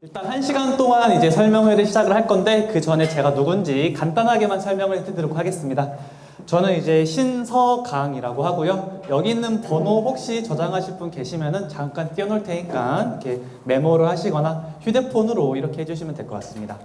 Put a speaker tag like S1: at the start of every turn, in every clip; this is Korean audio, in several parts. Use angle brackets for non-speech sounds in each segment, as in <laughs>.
S1: 일단 한 시간 동안 이제 설명회를 시작을 할 건데 그 전에 제가 누군지 간단하게만 설명을 해드리도록 하겠습니다. 저는 이제 신서강이라고 하고요. 여기 있는 번호 혹시 저장하실 분 계시면은 잠깐 띄워놓을 테니까 이렇게 메모를 하시거나 휴대폰으로 이렇게 해주시면 될 것 같습니다.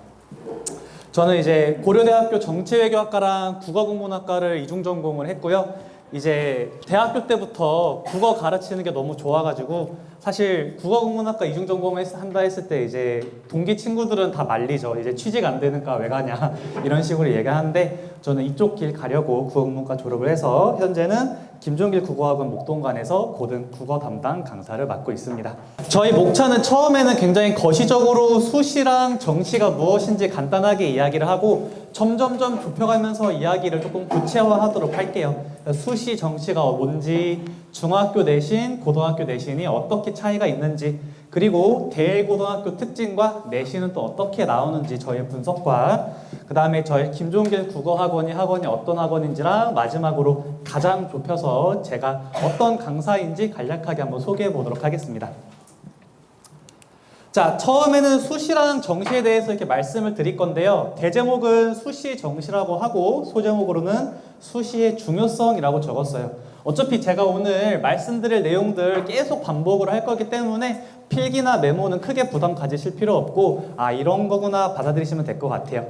S1: 저는 이제 고려대학교 정치외교학과랑 국어국문학과를 이중 전공을 했고요. 이제 대학교 때부터 국어 가르치는 게 너무 좋아가지고 사실 국어 국문학과 이중 전공을 했- 한다 했을 때 이제 동기 친구들은 다 말리죠. 이제 취직 안 되니까 왜 가냐 <laughs> 이런 식으로 얘기하는데 저는 이쪽 길 가려고 국어 국문과 졸업을 해서 현재는 김종길 국어학원 목동관에서 고등 국어 담당 강사를 맡고 있습니다. 저희 목차는 처음에는 굉장히 거시적으로 수시랑 정시가 무엇인지 간단하게 이야기를 하고 점점점 좁혀가면서 이야기를 조금 구체화하도록 할게요. 수시 정시가 뭔지, 중학교 내신, 고등학교 내신이 어떻게 차이가 있는지, 그리고 대고등학교 특징과 내신은 또 어떻게 나오는지 저의 분석과 그 다음에 저희 김종길 국어학원이 학원이 어떤 학원인지랑 마지막으로 가장 좁혀서 제가 어떤 강사인지 간략하게 한번 소개해 보도록 하겠습니다. 자, 처음에는 수시랑 정시에 대해서 이렇게 말씀을 드릴 건데요. 대제목은 수시 정시라고 하고 소제목으로는 수시의 중요성이라고 적었어요. 어차피 제가 오늘 말씀드릴 내용들 계속 반복을 할 거기 때문에 필기나 메모는 크게 부담 가지실 필요 없고 아 이런 거구나 받아들이시면 될 것 같아요.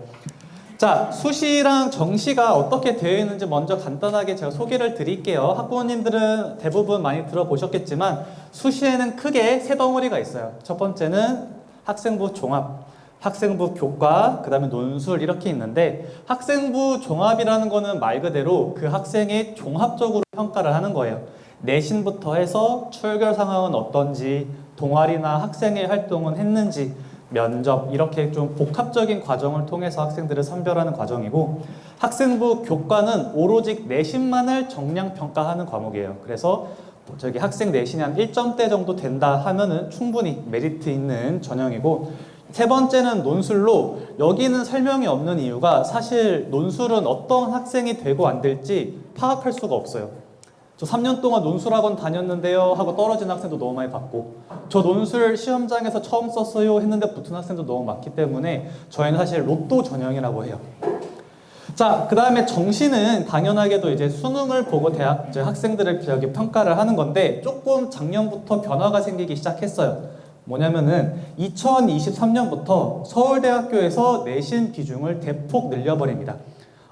S1: 자, 수시랑 정시가 어떻게 되어 있는지 먼저 간단하게 제가 소개를 드릴게요. 학부모님들은 대부분 많이 들어보셨겠지만 수시에는 크게 세 덩어리가 있어요. 첫 번째는 학생부 종합, 학생부 교과, 그 다음에 논술 이렇게 있는데 학생부 종합이라는 거는 말 그대로 그 학생의 종합적으로 평가를 하는 거예요. 내신부터 해서 출결 상황은 어떤지, 동아리나 학생회 활동은 했는지, 면접 이렇게 좀 복합적인 과정을 통해서 학생들을 선별하는 과정이고 학생부 교과는 오로지 내신만을 정량 평가하는 과목이에요. 그래서 저기 학생 내신이 한 1점대 정도 된다 하면은 충분히 메리트 있는 전형이고 세 번째는 논술로 여기는 설명이 없는 이유가 사실 논술은 어떤 학생이 되고 안 될지 파악할 수가 없어요. 저 3년 동안 논술학원 다녔는데요 하고 떨어진 학생도 너무 많이 봤고 저 논술 시험장에서 처음 썼어요 했는데 붙은 학생도 너무 많기 때문에 저희는 사실 로또 전형이라고 해요. 자, 그 다음에 정시는 당연하게도 이제 수능을 보고 대학 이제 학생들을 저기 평가를 하는 건데 조금 작년부터 변화가 생기기 시작했어요. 뭐냐면은 2023년부터 서울대학교에서 내신 비중을 대폭 늘려버립니다.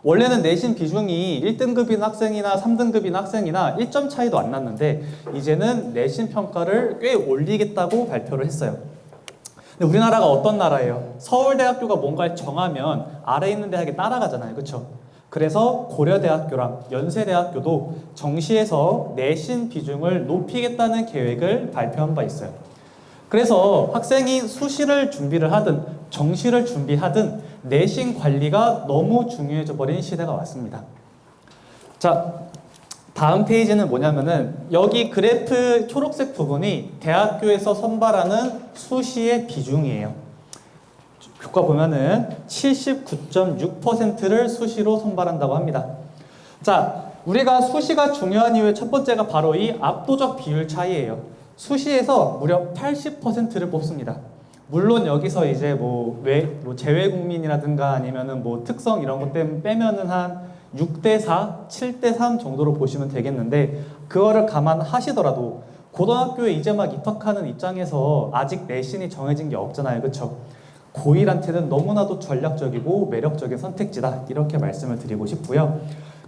S1: 원래는 내신 비중이 1등급인 학생이나 3등급인 학생이나 1점 차이도 안 났는데 이제는 내신 평가를 꽤 올리겠다고 발표를 했어요. 근데 우리나라가 어떤 나라예요? 서울대학교가 뭔가를 정하면 아래 있는 대학에 따라가잖아요. 그렇죠? 그래서 고려대학교랑 연세대학교도 정시에서 내신 비중을 높이겠다는 계획을 발표한 바 있어요. 그래서 학생이 수시를 준비를 하든 정시를 준비하든 내신 관리가 너무 중요해져 버린 시대가 왔습니다. 자, 다음 페이지는 뭐냐면은 여기 그래프 초록색 부분이 대학교에서 선발하는 수시의 비중이에요. 교과 보면은 79.6%를 수시로 선발한다고 합니다. 자, 우리가 수시가 중요한 이유의 첫 번째가 바로 이 압도적 비율 차이예요. 수시에서 무려 80%를 뽑습니다. 물론 여기서 이제 뭐, 외, 뭐 재외국민이라든가 아니면은 뭐 특성 이런 것 때문에 빼면은 한 6대 4, 7대 3 정도로 보시면 되겠는데 그거를 감안하시더라도 고등학교에 이제 막 입학하는 입장에서 아직 내신이 정해진 게 없잖아요. 그렇죠? 고1한테는 너무나도 전략적이고 매력적인 선택지다. 이렇게 말씀을 드리고 싶고요.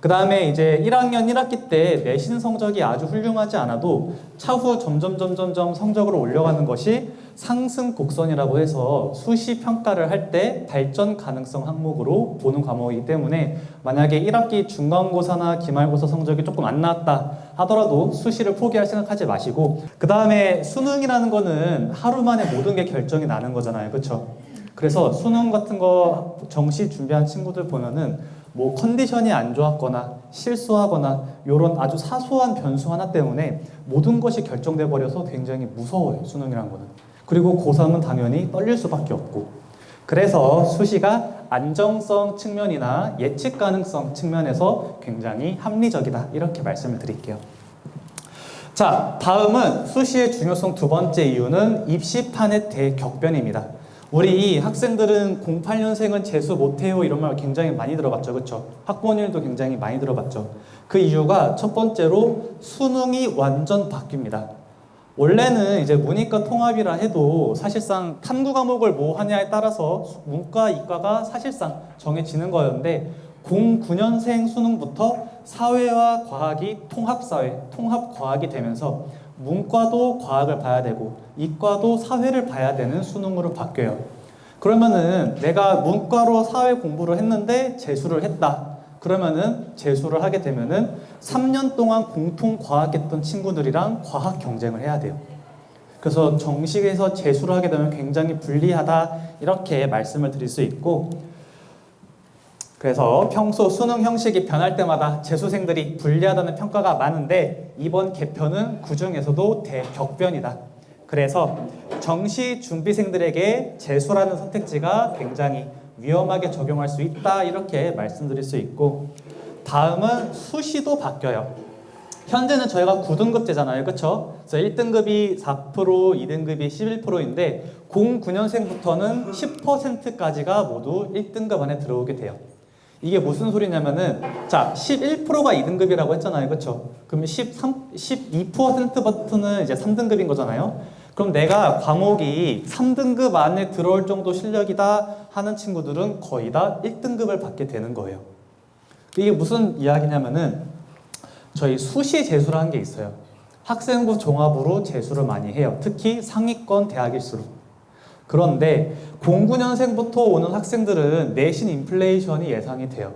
S1: 그 다음에 이제 1학년 1학기 때 내신 성적이 아주 훌륭하지 않아도 차후 점점 점점점 성적을 올려가는 것이 상승 곡선이라고 해서 수시 평가를 할 때 발전 가능성 항목으로 보는 과목이기 때문에 만약에 1학기 중간고사나 기말고사 성적이 조금 안 나왔다 하더라도 수시를 포기할 생각하지 마시고 그 다음에 수능이라는 거는 하루 만에 모든 게 결정이 나는 거잖아요 그렇죠? 그래서 수능 같은 거 정시 준비한 친구들 보면은 뭐 컨디션이 안 좋았거나 실수하거나 이런 아주 사소한 변수 하나 때문에 모든 것이 결정돼 버려서 굉장히 무서워요 수능이란 거는. 그리고 고3은 당연히 떨릴 수밖에 없고. 그래서 수시가 안정성 측면이나 예측 가능성 측면에서 굉장히 합리적이다 이렇게 말씀을 드릴게요. 자 다음은 수시의 중요성 두 번째 이유는 입시판의 대격변입니다 우리 학생들은 08년생은 재수 못해요 이런 말 굉장히 많이 들어봤죠. 그렇죠? 학번일도 굉장히 많이 들어봤죠. 그 이유가 첫 번째로 수능이 완전 바뀝니다. 원래는 이제 문이과 통합이라 해도 사실상 탐구 과목을 뭐 하냐에 따라서 문과, 이과가 사실상 정해지는 거였는데 09년생 수능부터 사회와 과학이 통합사회, 통합과학이 되면서 문과도 과학을 봐야 되고 이과도 사회를 봐야 되는 수능으로 바뀌어요. 그러면은 내가 문과로 사회 공부를 했는데 재수를 했다. 그러면은 재수를 하게 되면은 3년 동안 공통 과학했던 친구들이랑 과학 경쟁을 해야 돼요. 그래서 정식에서 재수를 하게 되면 굉장히 불리하다 이렇게 말씀을 드릴 수 있고 그래서 평소 수능 형식이 변할 때마다 재수생들이 불리하다는 평가가 많은데 이번 개편은 그 중에서도 대격변이다. 그래서 정시 준비생들에게 재수라는 선택지가 굉장히 위험하게 적용할 수 있다 이렇게 말씀드릴 수 있고 다음은 수시도 바뀌어요. 현재는 저희가 9등급제잖아요. 그렇죠? 그래서 1등급이 4%, 2등급이 11%인데 09년생부터는 10%까지가 모두 1등급 안에 들어오게 돼요. 이게 무슨 소리냐면은 자 11%가 2등급이라고 했잖아요, 그렇죠? 그럼 13, 12%부터는 이제 3등급인 거잖아요. 그럼 내가 과목이 3등급 안에 들어올 정도 실력이다 하는 친구들은 거의 다 1등급을 받게 되는 거예요. 이게 무슨 이야기냐면은 저희 수시 재수라는 게 있어요. 학생부 종합으로 재수를 많이 해요. 특히 상위권 대학일수록. 그런데 09년생부터 오는 학생들은 내신 인플레이션이 예상이 돼요.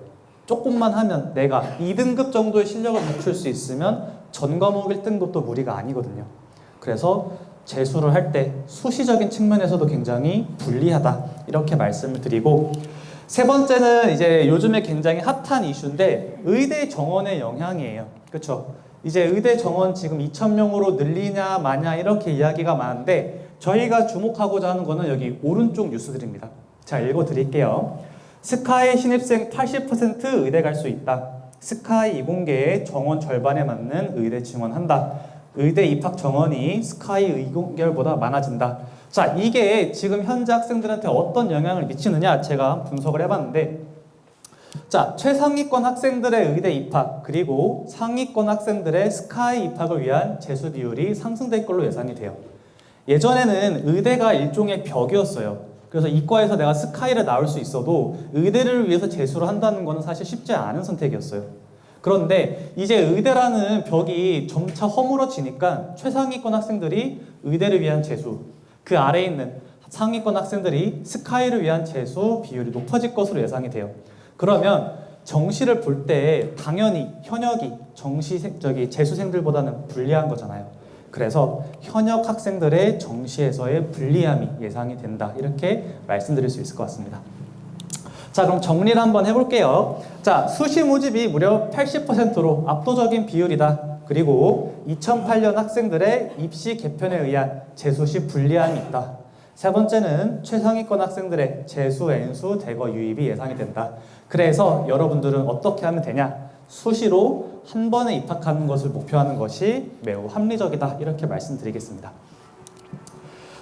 S1: 조금만 하면 내가 2등급 정도의 실력을 갖출 수 있으면 전 과목 1등급도 무리가 아니거든요. 그래서 재수를 할 때 수시적인 측면에서도 굉장히 불리하다. 이렇게 말씀을 드리고 세 번째는 이제 요즘에 굉장히 핫한 이슈인데 의대 정원의 영향이에요. 그렇죠? 이제 의대 정원 지금 2,000명으로 늘리냐 마냐 이렇게 이야기가 많은데 저희가 주목하고자 하는 거는 여기 오른쪽 뉴스들입니다. 자, 읽어 드릴게요. 스카이 신입생 80% 의대 갈 수 있다. 스카이 이공계의 정원 절반에 맞는 의대 지원한다. 의대 입학 정원이 스카이 이공계열보다 많아진다. 자, 이게 지금 현재 학생들한테 어떤 영향을 미치느냐 제가 분석을 해봤는데 자, 최상위권 학생들의 의대 입학 그리고 상위권 학생들의 스카이 입학을 위한 재수 비율이 상승될 걸로 예상이 돼요. 예전에는 의대가 일종의 벽이었어요. 그래서 이과에서 내가 스카이를 나올 수 있어도 의대를 위해서 재수를 한다는 것은 사실 쉽지 않은 선택이었어요. 그런데 이제 의대라는 벽이 점차 허물어지니까 최상위권 학생들이 의대를 위한 재수, 그 아래에 있는 상위권 학생들이 스카이를 위한 재수 비율이 높아질 것으로 예상이 돼요. 그러면 정시를 볼 때 당연히 현역이 정시 저기 재수생들보다는 불리한 거잖아요. 그래서 현역 학생들의 정시에서의 불리함이 예상이 된다. 이렇게 말씀드릴 수 있을 것 같습니다. 자, 그럼 정리를 한번 해볼게요. 자, 수시 모집이 무려 80%로 압도적인 비율이다. 그리고 2008년 학생들의 입시 개편에 의한 재수시 불리함이 있다. 세 번째는 최상위권 학생들의 재수, N수, 대거 유입이 예상이 된다. 그래서 여러분들은 어떻게 하면 되냐? 수시로 한 번에 입학하는 것을 목표하는 것이 매우 합리적이다. 이렇게 말씀드리겠습니다.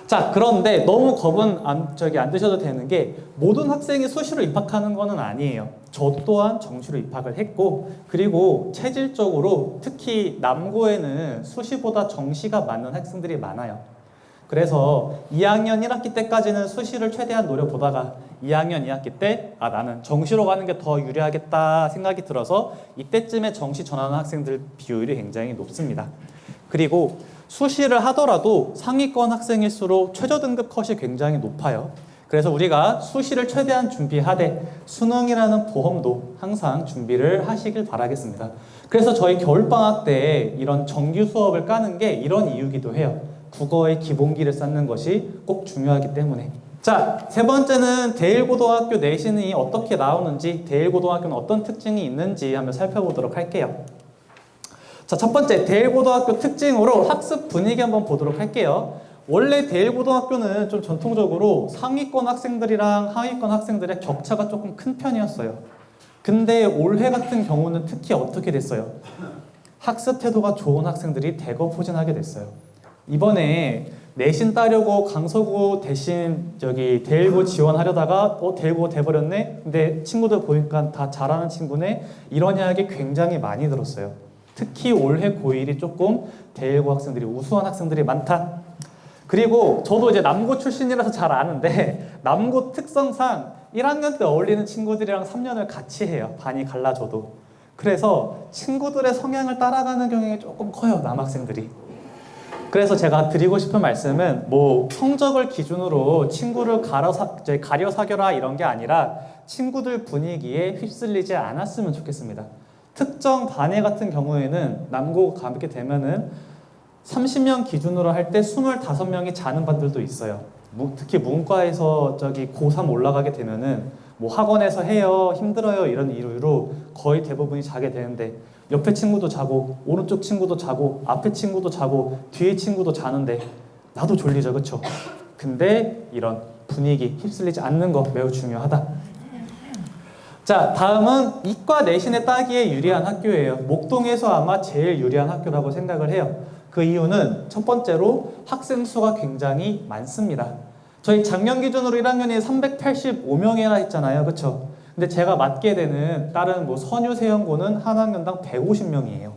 S1: 자, 그런데 너무 겁은 안, 저기 안 드셔도 되는 게 모든 학생이 수시로 입학하는 것은 아니에요. 저 또한 정시로 입학을 했고, 그리고 체질적으로 특히 남고에는 수시보다 정시가 맞는 학생들이 많아요. 그래서 2학년 1학기 때까지는 수시를 최대한 노려보다가 2학년 2학기 때, 아, 나는 정시로 가는 게 더 유리하겠다 생각이 들어서 이때쯤에 정시 전하는 학생들 비율이 굉장히 높습니다. 그리고 수시를 하더라도 상위권 학생일수록 최저 등급 컷이 굉장히 높아요. 그래서 우리가 수시를 최대한 준비하되 수능이라는 보험도 항상 준비를 하시길 바라겠습니다. 그래서 저희 겨울방학 때 이런 정규 수업을 까는 게 이런 이유기도 해요. 국어의 기본기를 쌓는 것이 꼭 중요하기 때문에. 자, 세 번째는 대일고등학교 내신이 어떻게 나오는지, 대일고등학교는 어떤 특징이 있는지 한번 살펴보도록 할게요. 자, 첫 번째 대일고등학교 특징으로 학습 분위기 한번 보도록 할게요. 원래 대일고등학교는 좀 전통적으로 상위권 학생들이랑 하위권 학생들의 격차가 조금 큰 편이었어요. 근데 올해 같은 경우는 특히 어떻게 됐어요? 학습 태도가 좋은 학생들이 대거 포진하게 됐어요. 이번에 내신 따려고 강서구 대신 저기 대일고 지원하려다가 어 대일고 돼버렸네. 근데 친구들 보니까 다 잘하는 친구네. 이런 이야기 굉장히 많이 들었어요. 특히 올해 고1이 조금 대일고 학생들이 우수한 학생들이 많다. 그리고 저도 이제 남고 출신이라서 잘 아는데 <laughs> 남고 특성상 1학년 때 어울리는 친구들이랑 3년을 같이 해요. 반이 갈라져도. 그래서 친구들의 성향을 따라가는 경향이 조금 커요. 남학생들이. 그래서 제가 드리고 싶은 말씀은 뭐 성적을 기준으로 친구를 가려, 사, 가려 사겨라 이런 게 아니라 친구들 분위기에 휩쓸리지 않았으면 좋겠습니다. 특정 반회 같은 경우에는 남고 가게 되면은 30명 기준으로 할 때 25명이 자는 반들도 있어요. 무- 특히 문과에서 저기 고3 올라가게 되면은 뭐 학원에서 해요, 힘들어요 이런 이유로 거의 대부분이 자게 되는데 옆에 친구도 자고 오른쪽 친구도 자고 앞에 친구도 자고 뒤에 친구도 자는데 나도 졸리죠, 그렇죠? 근데 이런 분위기 휩쓸리지 않는 거 매우 중요하다. 자, 다음은 이과 내신에 따기에 유리한 학교예요. 목동에서 아마 제일 유리한 학교라고 생각을 해요. 그 이유는 첫 번째로 학생 수가 굉장히 많습니다. 저희 작년 기준으로 1학년이 385명이나 했잖아요. 그렇죠? 근데 제가 맡게 되는 다른 뭐 선유 세연고는 한 학년당 150명이에요.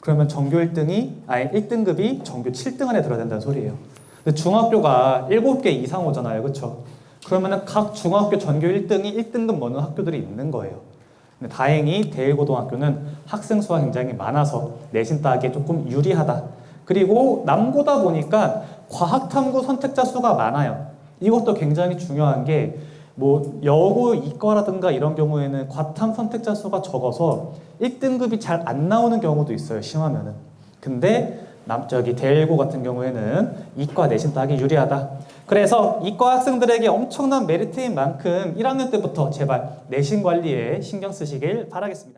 S1: 그러면 전교 1등이 아니 1등급이 전교 7등 안에 들어야 된다는 소리예요. 근데 중학교가 7개 이상 오잖아요. 그렇죠? 그러면은 각 중학교 전교 1등이 1등급 먹는 학교들이 있는 거예요. 근데 다행히 대일고등학교는 학생 수가 굉장히 많아서 내신 따기에 조금 유리하다. 그리고 남고다 보니까 과학탐구 선택자 수가 많아요. 이것도 굉장히 중요한 게 뭐 여고 이과라든가 이런 경우에는 과탐 선택자 수가 적어서 1등급이 잘 안 나오는 경우도 있어요. 심하면은. 근데 남쪽이 대일고 같은 경우에는 이과 내신 따기 유리하다. 그래서 이과 학생들에게 엄청난 메리트인 만큼 1학년 때부터 제발 내신 관리에 신경 쓰시길 바라겠습니다.